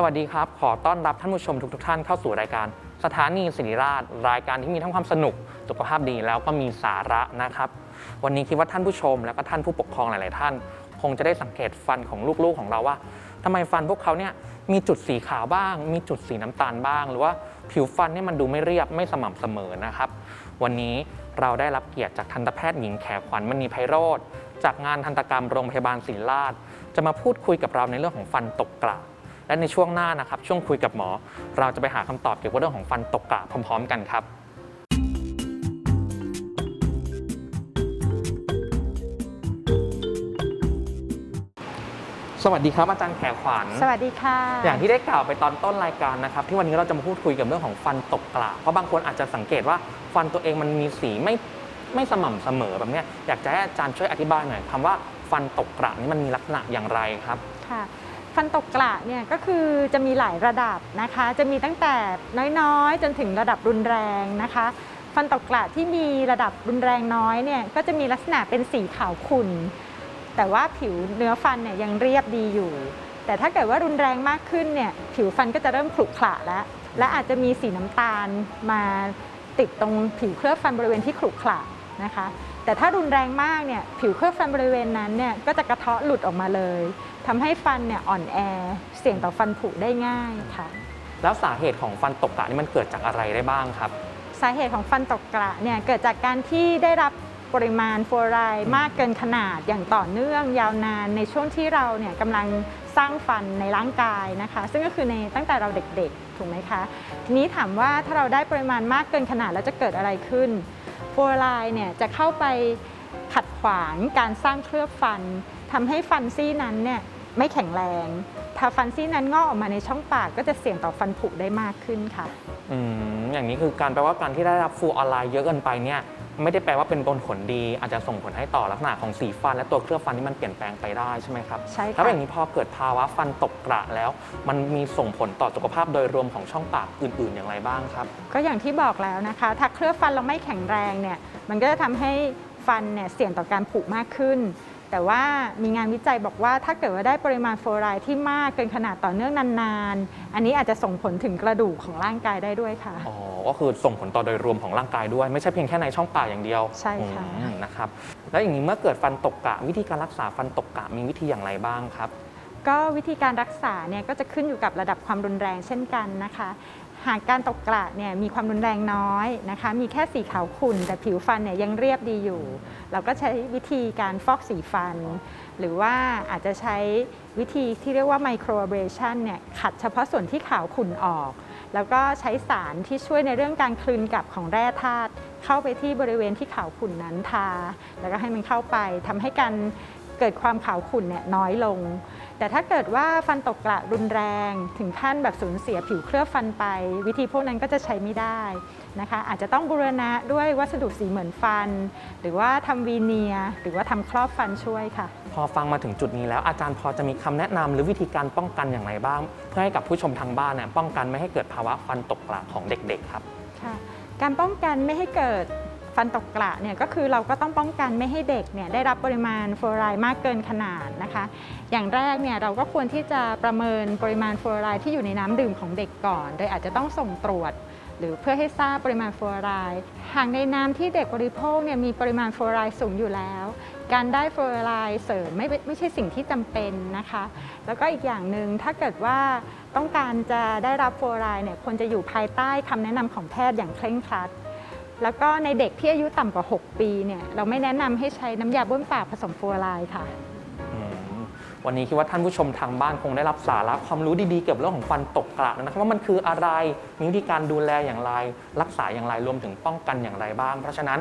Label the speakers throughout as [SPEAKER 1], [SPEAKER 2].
[SPEAKER 1] สวัสดีครับ ขอต้อนรับท่านผู้ชมทุกๆท่านเข้าสู่รายการ สถานีศิริราช รายการที่มีทั้งความสนุก สุขภาพดีแล้วก็มีสาระนะครับ วันนี้คิดว่าท่านผู้ชมแล้วก็ท่านผู้ปกครองหลาย ๆ ท่าน คงจะได้สังเกตฟันของลูก ๆ ของเราว่าทำไมฟันพวกเขาเนี่ยมีจุดสีขาวบ้าง มีจุดสีน้ำตาลบ้าง หรือว่าผิวฟันเนี่ยมันดูไม่เรียบไม่สม่ำเสมอนะครับ วันนี้เราได้รับเกียรติจากทันตแพทย์หญิงแขกขวัญมณีไพโรธจากงานทันตกรรมโรงพยาบาลศิริราช จะมาพูดคุยกับเราในเรื่องของฟันตกกระ และในช่วงหน้านะครับช่วงคุยกับหมอ เราจะไปหาคำตอบเกี่ยวกับเรื่องของฟันตกกระพร้อม ๆ กันครับสวัสดีครับอาจารย์แขขวัญ
[SPEAKER 2] สวัสดีค่ะ
[SPEAKER 1] อย่างที่ได้กล่าวไปตอนต้นรายการนะครับ ที่วันนี้เราจะมาพูดคุยกับเรื่องของฟันตกกระเพราะบางคนอาจจะสังเกตว่าฟันตัวเองมันมีสีไม่ไม่สม่ำเสมอแบบเนี้ยอยากจะให้อาจารย์ช่วยอธิบายหน่อยคำว่าฟันตกกระนี่มันมีลักษณะอย่างไรครับ
[SPEAKER 2] ค่ะ ฟันตกกระเนี่ยก็คือจะมีหลายระดับนะคะ จะมีตั้งแต่น้อยๆ จนถึงระดับรุนแรงนะคะ ฟันตกกระที่มีระดับรุนแรงน้อยเนี่ยก็จะมีลักษณะเป็นสีขาวขุ่นแต่ว่าผิวเนื้อฟันเนี่ยยังเรียบดีอยู่ แต่ถ้าเกิดว่ารุนแรงมากขึ้นเนี่ยผิวฟันก็จะเริ่มขรุขระแล้ว และอาจจะมีสีน้ำตาลมาติดตรงผิวเคลือบฟันบริเวณที่ขรุขระนะคะ แต่ถ้ารุนแรงมากเนี่ยผิวเคลือบฟันบริเวณนั้นเนี่ยก็จะกระเทาะหลุดออกมาเลยทำให้ฟันเนี่ยอ่อนแอ เสี่ยงต่อฟันผุได้ง่ายค่ะ
[SPEAKER 1] แล้วสาเหตุของฟันตกกระนี่มันเกิดจากอะไรได้บ้างครับ
[SPEAKER 2] สาเหตุของฟันตกกระเนี่ยเกิดจากการที่ได้รับปริมาณฟลูออไรด์มากเกินขนาดอย่างต่อเนื่องยาวนานในช่วงที่เราเนี่ยกำลังสร้างฟันในร่างกายนะคะ ซึ่งก็คือในตั้งแต่เราเด็กๆ ถูกไหมคะ ทีนี้ถามว่าถ้าเราได้ปริมาณมากเกินขนาดแล้วจะเกิดอะไรขึ้น ฟลูออไรด์เนี่ยจะเข้าไปขัดขวางการสร้างเคลือบฟันทำให้ฟันซี่นั้นเนี่ยไม่แข็งแรง ถ้าฟันซี่นั้นงอกออกมาในช่องปากก็จะเสี่ยงต่อฟันผุได้มากขึ้นค่ะ
[SPEAKER 1] อืม อย่างนี้คือการแปลว่าการที่ได้รับฟูออนไลน์เยอะเกินไปเนี่ย ไม่ได้แปลว่าเป็นผลดี อาจจะส่งผลให้ต่อลักษณะของสีฟัน และตัวเคลือบฟันที่มันเปลี่ยนแปลงไปได้ใช่ไหมครับ
[SPEAKER 2] ใช่ค่ะ
[SPEAKER 1] แล้วอย่างนี้พอเกิดภาวะฟันตกกระแล้ว มันมีส่งผลต่อสุขภาพโดยรวมของช่องปากอื่น ๆ อย่างไรบ้างครับ
[SPEAKER 2] ก็อย่างที่บอกแล้วนะคะ ถ้าเคลือบฟันเราไม่แข็งแรงเนี่ยมันก็จะทำให้ฟันเนี่ยเสี่ยงต่อการผุมากขึ้น แต่ว่ามีงานวิจัยบอกว่าถ้าเกิดว่าได้ปริมาณฟลูออไรด์ที่มากเกินขนาดต่อเนื่องนานๆ อันนี้อาจจะส่งผลถึงกระดูกของร่างกายได้ด้วยค่ะ
[SPEAKER 1] อ๋อ ก็คือส่งผลต่อโดยรวมของร่างกายด้วย ไม่ใช่เพียงแค่ในช่องปากอย่างเดียว
[SPEAKER 2] ใช่ค่ะ
[SPEAKER 1] อืมนะครับ แล้วอย่างนี้เมื่อเกิดฟันตกกระวิธีการรักษาฟันตกกระมีวิธีอย่างไรบ้างครับ
[SPEAKER 2] ก็วิธีการรักษาเนี่ยก็จะขึ้นอยู่กับระดับความรุนแรงเช่นกันนะคะ หากการตกกระเนี่ยมีความรุนแรงน้อยนะคะ มีแค่สีขาวขุ่นแต่ผิวฟันเนี่ยยังเรียบดีอยู่ เราก็ใช้วิธีการฟอกสีฟัน หรือว่าอาจจะใช้วิธีที่เรียกว่าไมโครเบรชันเนี่ยขัดเฉพาะส่วนที่ขาวขุ่นออก แล้วก็ใช้สารที่ช่วยในเรื่องการคลืนกลับของแร่ธาตุเข้าไปที่บริเวณที่ขาวขุ่นนั้นทา แล้วก็ให้มันเข้าไปทำให้การเกิดความขาวขุ่นเนี่ยน้อยลง แต่ถ้าเกิดว่าฟันตกกระรุนแรงถึงขั้นแบบสูญเสียผิวเคลือบฟันไป วิธีพวกนั้นก็จะใช้ไม่ได้นะคะ อาจจะต้องบูรณะด้วยวัสดุสีเหมือนฟัน หรือว่าทำวีเนียร์หรือว่าทำครอบฟันช่วยค่ะ
[SPEAKER 1] พอฟังมาถึงจุดนี้แล้วอาจารย์พอจะมีคำแนะนำหรือวิธีการป้องกันอย่างไรบ้าง เพื่อให้กับผู้ชมทางบ้านเนี่ยป้องกันไม่ให้เกิดภาวะฟันตกกระของเด็กๆครับ
[SPEAKER 2] ค่ะการป้องกันไม่ให้เกิด ฟันตกกระเนี่ยก็คือเราก็ต้องป้องกันไม่ให้เด็กเนี่ยได้รับปริมาณฟลูออไรด์มากเกินขนาดนะคะ อย่างแรกเนี่ยเราก็ควรที่จะประเมินปริมาณฟลูออไรด์ที่อยู่ในน้ำดื่มของเด็กก่อน โดยอาจจะต้องส่งตรวจ หรือเพื่อให้ทราบปริมาณฟลูออไรด์หากในน้ำที่เด็กบริโภคเนี่ยมีปริมาณฟลูออไรด์สูงอยู่แล้วการได้ฟลูออไรด์เสริมไม่ไม่ใช่สิ่งที่จำเป็นนะคะ แล้วก็อีกอย่างหนึ่งถ้าเกิดว่าต้องการจะได้รับฟลูออไรด์เนี่ยควรจะอยู่ภายใต้คำแนะนำของแพทย์อย่างเคร่งครัด แล้วก็ในเด็กที่อายุต่ำกว่า 6 ปีเนี่ยเราไม่แนะนำให้ใช้น้ำยาบ้วนปากผสมฟลูออไรด์ค่ะ
[SPEAKER 1] อืมวันนี้คิดว่าท่านผู้ชมทางบ้านคงได้รับสาระความรู้ดีๆเกี่ยวกับเรื่องของฟันตกกระนะครับว่ามันคืออะไรมีวิธีการดูแลอย่างไร รักษาอย่างไรรวมถึงป้องกันอย่างไรบ้าง เพราะฉะนั้น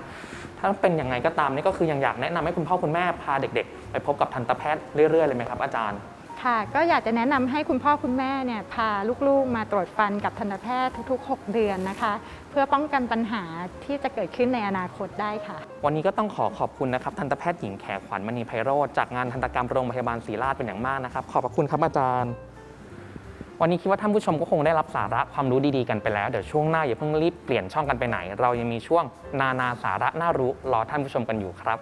[SPEAKER 1] ถ้าเป็นอย่างไรก็ตามนี่ก็คือยังอยากแนะนำให้คุณพ่อคุณแม่พาเด็ก ๆ ไปพบกับทันตแพทย์เรื่อยๆเลยไหมครับอาจารย์
[SPEAKER 2] ค่ะ ก็อยากจะแนะนำให้คุณพ่อคุณแม่เนี่ยพาลูกๆ มาตรวจฟันกับทันตแพทย์ทุก ๆ 6 เดือนนะคะ เพื่อป้องกันปัญหาที่จะเกิดขึ้นในอนาคตได้ค่ะ
[SPEAKER 1] วันนี้ก็ต้องขอขอบคุณนะครับทันตแพทย์หญิงแขขวัญมณีไพโรธจากงานทันตกรรมโรงพยาบาลศรีราชเป็นอย่างมากนะครับ ขอบพระคุณครับอาจารย์ วันนี้คิดว่าท่านผู้ชมก็คงได้รับสาระความรู้ดีๆกันไปแล้ว เดี๋ยวช่วงหน้าอย่าเพิ่งรีบเปลี่ยนช่องกันไปไหน เรายังมีช่วงนานาสาระน่ารู้รอท่านผู้ชมกันอยู่ครับ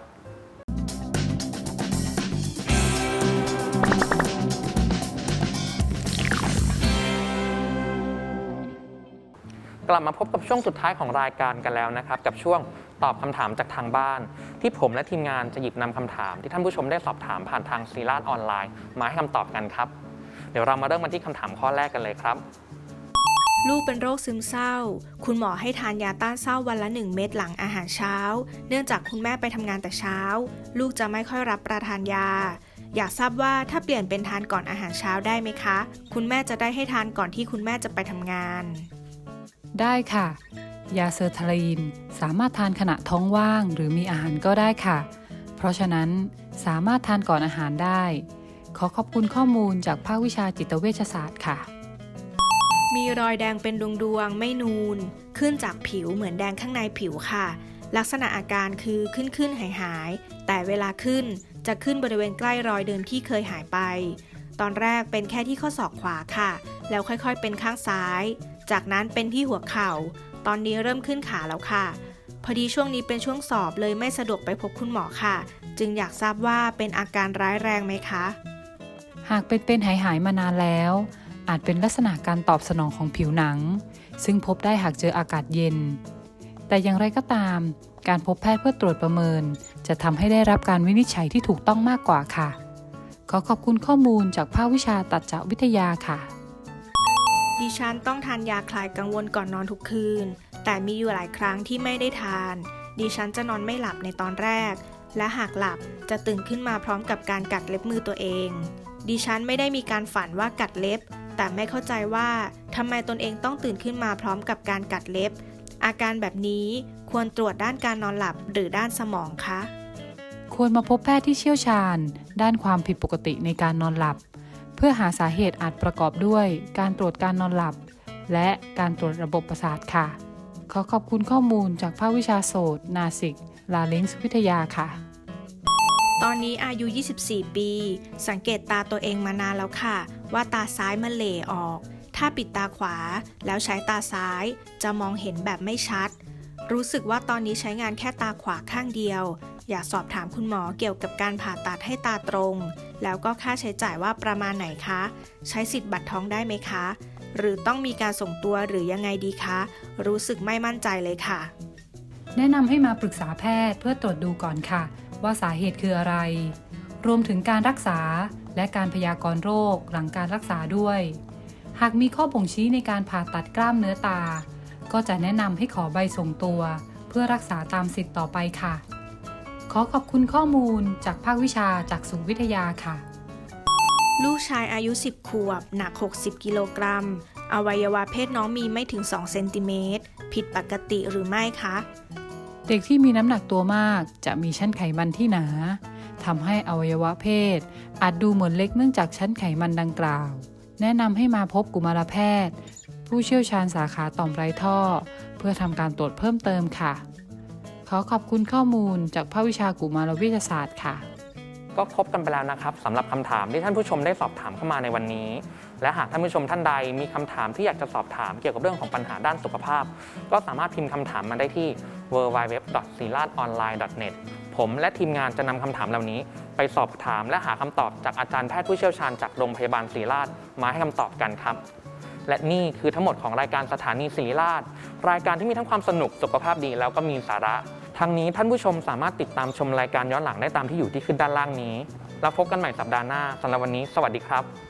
[SPEAKER 1] กลับมาพบกับช่วงสุดท้ายของรายการกันแล้วนะครับ กับช่วงตอบคำถามจากทางบ้าน ที่ผมและทีมงานจะหยิบนำคำถาม ที่ท่านผู้ชมได้สอบถามผ่านทางซีราดออนไลน์ มาให้คำตอบกันครับ เดี๋ยวเรามาเริ่มกันที่คำถามข้อแรกกันเลยครับ
[SPEAKER 3] ลูกเป็นโรคซึมเศร้า คุณหมอให้ทานยาต้านเศร้าวันละ 1 เม็ดหลังอาหารเช้า เนื่องจากคุณแม่ไปทำงานแต่เช้า ลูกจะไม่ค่อยรับประทานยาอยากทราบว่าถ้าเปลี่ยนเป็นทานก่อนอาหารเช้าได้ไหมคะ คุณแม่จะได้ให้ทานก่อนที่คุณแม่จะไปทำงาน
[SPEAKER 4] ได้ค่ะ ยาเซอร์ทาลีนสามารถทานขณะท้องว่างหรือมีอาหารก็ได้ค่ะ เพราะฉะนั้นสามารถทานก่อนอาหารได้ ขอขอบคุณข้อมูลจากภาควิชาจิตเวชศาสตร์ค่ะ
[SPEAKER 3] มีรอยแดงเป็นดวงๆไม่นูน ขึ้นจากผิวเหมือนแดงข้างในผิวค่ะ ลักษณะอาการคือขึ้นขึ้นหายหายๆแต่เวลาขึ้นจะขึ้นบริเวณใกล้รอยเดิมที่เคยหายไป ตอนแรกเป็นแค่ที่ข้อศอกขวาค่ะ แล้วค่อยๆเป็นข้างซ้าย จากนั้นเป็นที่หัวเข่า ตอนนี้เริ่มขึ้นขาแล้วค่ะ พอดีช่วงนี้เป็นช่วงสอบเลยไม่สะดวกไปพบคุณหมอค่ะ จึงอยากทราบว่าเป็นอาการร้ายแรงไหมคะ
[SPEAKER 4] หากเป็นเป็นหายหายๆมานานแล้ว อาจเป็นลักษณะการตอบสนองของผิวหนัง ซึ่งพบได้หากเจออากาศเย็น แต่อย่างไรก็ตาม การพบแพทย์เพื่อตรวจประเมิน จะทำให้ได้รับการวินิจฉัยที่ถูกต้องมากกว่าค่ะ ขอขอบคุณข้อมูลจากภาควิชาตัดจวิทยาค่ะ
[SPEAKER 3] ดิฉันต้องทานยาคลายกังวลก่อนนอนทุกคืน แต่มีอยู่หลายครั้งที่ไม่ได้ทาน ดิฉันจะนอนไม่หลับในตอนแรก และหากหลับจะตื่นขึ้นมาพร้อมกับการกัดเล็บมือตัวเอง ดิฉันไม่ได้มีการฝันว่ากัดเล็บ แต่ไม่เข้าใจว่าทำไมตนเองต้องตื่นขึ้นมาพร้อมกับการกัดเล็บ อาการแบบนี้ควรตรวจด้านการนอนหลับหรือด้านสมองคะ
[SPEAKER 4] ควรมาพบแพทย์ที่เชี่ยวชาญ ด้านความผิดปกติในการนอนหลับ เพื่อหาสาเหตุอาจประกอบด้วย การตรวจการนอนหลับ และการตรวจระบบประสาทค่ะ ขอขอบคุณข้อมูลจากภาควิชาโสตนาสิก ลาลิงส์วิทยาค่ะ
[SPEAKER 3] ตอนนี้อายุ 24 ปี สังเกตตาตัวเองมานานแล้วค่ะ ว่าตาซ้ายมันเหล่ออก ถ้าปิดตาขวา แล้วใช้ตาซ้าย จะมองเห็นแบบไม่ชัด รู้สึกว่าตอนนี้ใช้งานแค่ตาขวาข้างเดียว อยากสอบถามคุณหมอเกี่ยวกับการผ่าตัดให้ตาตรง แล้วก็ค่าใช้จ่ายว่าประมาณไหนคะ ใช้สิทธิ์บัตรท้องได้ไหมคะ หรือต้องมีการส่งตัวหรือยังไงดีคะ รู้สึกไม่มั่นใจเลยค่ะ
[SPEAKER 4] แนะนำให้มาปรึกษาแพทย์เพื่อตรวจดูก่อนค่ะ ว่าสาเหตุคืออะไร รวมถึงการรักษาและการพยากรณ์โรคหลังการรักษาด้วย หากมีข้อบ่งชี้ในการผ่าตัดกล้ามเนื้อตา ก็จะแนะนำให้ขอใบส่งตัว เพื่อรักษาตามสิทธิ์ต่อไปค่ะ อขอบคุณข้อมูลจากภาควิชาจากสุวิทยาค่ะ
[SPEAKER 3] ลูกชายอายุ 10 ขวบ หนัก 60 กิโลกรัม อวัยวะเพศน้องมีไม่ถึง 2 เซนติเมตร ผิดปกติหรือไม่คะ
[SPEAKER 4] เด็กที่มีน้ำหนักตัวมากจะมีชั้นไขมันที่หนาทำให้อวัยวะเพศ อาจดูเหมือนเล็กเนื่องจากชั้นไขมันดังกล่าว แนะนำให้มาพบกุมารแพทย์ ผู้เชี่ยวชาญสาขาต่อมไร้ท่อ เพื่อทำการตรวจเพิ่มเติมค่ะ ขอขอบคุณข้อมูลจากภาควิชากุมารวิทยาศาสตร์ค่ะ
[SPEAKER 1] ก็ครบกันไปแล้วนะครับสำหรับคำถามที่ท่านผู้ชมได้สอบถามเข้ามาในวันนี้ และหากท่านผู้ชมท่านใดมีคำถามที่อยากจะสอบถามเกี่ยวกับเรื่องของปัญหาด้านสุขภาพ ก็สามารถพิมพ์คำถามมาได้ที่ www.silatonline.net ผมและทีมงานจะนำคำถามเหล่านี้ ไปสอบถามและหาคำตอบจากอาจารย์แพทย์ผู้เชี่ยวชาญจากโรงพยาบาลศริราชมาให้คำตอบกันครับ และนี่คือทั้งหมดของรายการสถานีศิริราช รายการที่มีทั้งความสนุกสุขภาพดีแล้วก็มีสาระทั้งนี้ท่านผู้ชมสามารถติดตามชมรายการย้อนหลังได้ตามที่อยู่ที่ขึ้นด้านล่างนี้ แล้วพบกันใหม่สัปดาห์หน้าสำหรับวันนี้ สวัสดีครับ